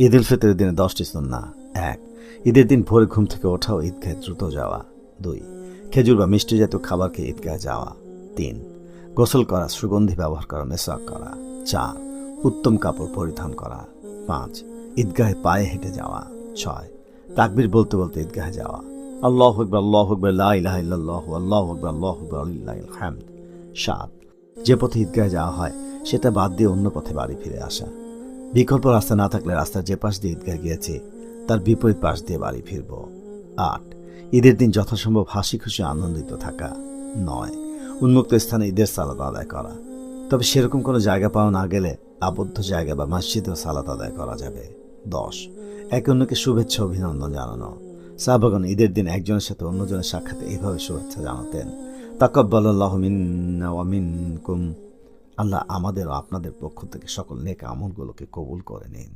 ঈদ উল ফিতরের দিনে দশটি সুন্না। এক, ঈদের দিন ভোরে ঘুম থেকে ওঠা ও ঈদগাহে দ্রুত যাওয়া। দুই, খেজুর বা মিষ্টি জাতীয় খাবার খেয়ে ঈদগাহে যাওয়া। তিন, গোসল করা, সুগন্ধি ব্যবহার করা মেসাক করা। চার, উত্তম কাপড় পরিধান করা। পাঁচ, ঈদগাহে পায়ে হেঁটে যাওয়া। ছয়, তাকবির বলতে বলতে ঈদগাহে যাওয়া। আল্লাহ আকবর আল্লাহ আকবর, লা ইলাহা ইল্লাল্লাহু, আল্লাহ আকবর আল্লাহ আকবর হামদ। সাত, যে পথে ঈদগাহে যাওয়া হয়, সেটা বাদ দিয়ে অন্য পথে বাড়ি ফিরে আসা। বিকল্প রাস্তা না থাকলে রাস্তার যে পাশ দিয়ে ঈদগাহ গিয়েছে, তার বিপরীত পাশ দিয়ে বাড়ি ফিরব। আট, ঈদের দিন যথাসম্ভব হাসি খুশি আনন্দিত থাকা। নয়, উন্মুক্ত স্থানে ঈদের সালাদ আদায় করা। তবে সেরকম কোনো জায়গা পাওয়া না গেলে আবদ্ধ জায়গা বা মসজিদেও সালাত আদায় করা যাবে। দশ, একে অন্যকে শুভেচ্ছা, অভিনন্দন জানানো। সাহাবাগন ঈদের দিন একজনের সাথে অন্যজনের সাক্ষাতে এইভাবে শুভেচ্ছা জানাতেন। তাকব্বাল আল্লাহ মিন্না আল্লাহ আমাদের ও আপনাদের পক্ষ থেকে সকল নেক আমলগুলোকে কবুল করে নিন।